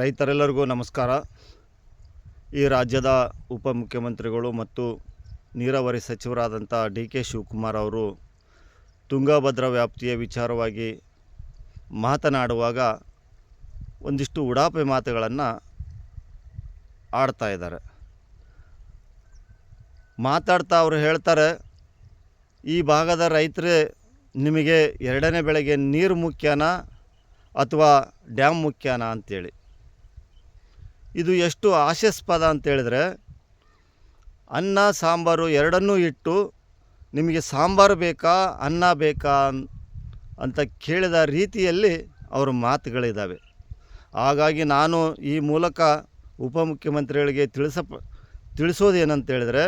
ರೈತರೆಲ್ಲರಿಗೂ ನಮಸ್ಕಾರ. ಈ ರಾಜ್ಯದ ಉಪಮುಖ್ಯಮಂತ್ರಿಗಳು ಮತ್ತು ನೀರಾವರಿ ಸಚಿವರಾದಂಥ ಡಿ ಕೆ ಶಿವಕುಮಾರ್ ಅವರು ತುಂಗಭದ್ರಾ ವ್ಯಾಪ್ತಿಯ ವಿಚಾರವಾಗಿ ಮಾತನಾಡುವಾಗ ಒಂದಿಷ್ಟು ಉಡಾಪೆ ಮಾತುಗಳನ್ನು ಆಡ್ತಾ ಇದ್ದಾರೆ. ಮಾತಾಡ್ತಾ ಅವರು ಹೇಳ್ತಾರೆ, ಈ ಭಾಗದ ರೈತರೇ ನಿಮಗೆ ಎರಡನೇ ಬೆಳೆಗೆ ನೀರು ಮುಖ್ಯನಾ ಅಥವಾ ಡ್ಯಾಮ್ ಮುಖ್ಯನಾ? ಅಂತೇಳಿ. ಇದು ಎಷ್ಟು ಹಾಸ್ಯಾಸ್ಪದ ಅಂತೇಳಿದರೆ ಅನ್ನ, ಸಾಂಬಾರು ಎರಡನ್ನೂ ಇಟ್ಟು ನಿಮಗೆ ಸಾಂಬಾರು ಬೇಕಾ, ಅನ್ನ ಬೇಕಾ ಅಂತ ಕೇಳಿದ ರೀತಿಯಲ್ಲಿ ಅವರ ಮಾತುಗಳಿದ್ದಾವೆ. ಹಾಗಾಗಿ ನಾನು ಈ ಮೂಲಕ ಉಪಮುಖ್ಯಮಂತ್ರಿಗಳಿಗೆ ತಿಳಿಸಪ ತಿಳಿಸೋದೇನಂತೇಳಿದರೆ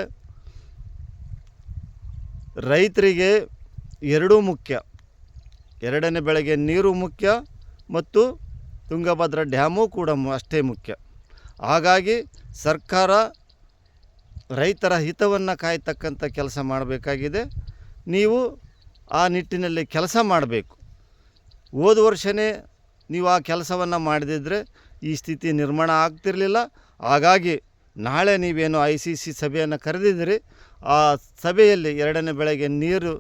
ರೈತರಿಗೆ ಎರಡೂ ಮುಖ್ಯ. ಎರಡನೇ ಬೆಳೆಗೆ ನೀರು ಮುಖ್ಯ ಮತ್ತು ತುಂಗಭದ್ರಾ ಡ್ಯಾಮು ಕೂಡ ಅಷ್ಟೇ ಮುಖ್ಯ. ಹಾಗಾಗಿ ಸರ್ಕಾರ ರೈತರ ಹಿತವನ್ನು ಕಾಯ್ತಕ್ಕಂಥ ಕೆಲಸ ಮಾಡಬೇಕಾಗಿದೆ. ನೀವು ಆ ನಿಟ್ಟಿನಲ್ಲಿ ಕೆಲಸ ಮಾಡಬೇಕು. ಹೋದ ವರ್ಷವೇ ನೀವು ಆ ಕೆಲಸವನ್ನು ಮಾಡದಿದ್ದರೆ ಈ ಸ್ಥಿತಿ ನಿರ್ಮಾಣ ಆಗ್ತಿರಲಿಲ್ಲ. ಹಾಗಾಗಿ ನಾಳೆ ನೀವೇನು ಐ ಸಿ ಸಿ ಸಭೆಯನ್ನು ಕರೆದಿದ್ದೀರಿ. ಆ ಸಭೆಯಲ್ಲಿ ಎರಡನೇ ಬೆಳೆಗೆ ನೀರು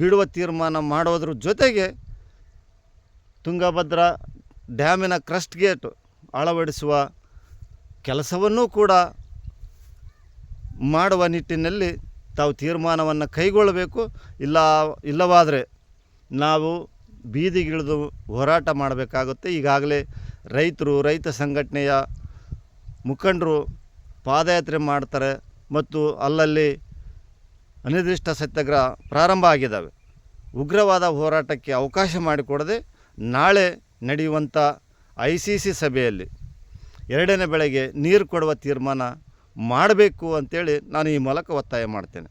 ಬಿಡುವ ತೀರ್ಮಾನ ಮಾಡೋದ್ರ ಜೊತೆಗೆ ತುಂಗಭದ್ರಾ ಡ್ಯಾಮಿನ ಕ್ರಸ್ಟ್ ಗೇಟ್ ಅಳವಡಿಸುವ ಕೆಲಸವನ್ನೂ ಕೂಡ ಮಾಡುವ ನಿಟ್ಟಿನಲ್ಲಿ ತಾವು ತೀರ್ಮಾನವನ್ನು ಕೈಗೊಳ್ಳಬೇಕು. ಇಲ್ಲ, ಇಲ್ಲವಾದರೆ ನಾವು ಬೀದಿಗಿಳಿದು ಹೋರಾಟ ಮಾಡಬೇಕಾಗುತ್ತೆ. ಈಗಾಗಲೇ ರೈತರು, ರೈತ ಸಂಘಟನೆಯ ಮುಖಂಡರು ಪಾದಯಾತ್ರೆ ಮಾಡ್ತಾರೆ ಮತ್ತು ಅಲ್ಲಲ್ಲಿ ಅನಿರ್ದಿಷ್ಟ ಸತ್ಯಾಗ್ರಹ ಪ್ರಾರಂಭ ಆಗಿದ್ದಾವೆ. ಉಗ್ರವಾದ ಹೋರಾಟಕ್ಕೆ ಅವಕಾಶ ಮಾಡಿಕೊಡದೆ ನಾಳೆ ನಡೆಯುವಂಥ ಐ ಸಿ ಸಿ ಸಭೆಯಲ್ಲಿ ಎರಡನೇ ಬೆಳೆಗೆ ನೀರು ಕೊಡುವ ತೀರ್ಮಾನ ಮಾಡಬೇಕು ಅಂತೇಳಿ ನಾನು ಈ ಮೂಲಕ ಒತ್ತಾಯ ಮಾಡ್ತೇನೆ.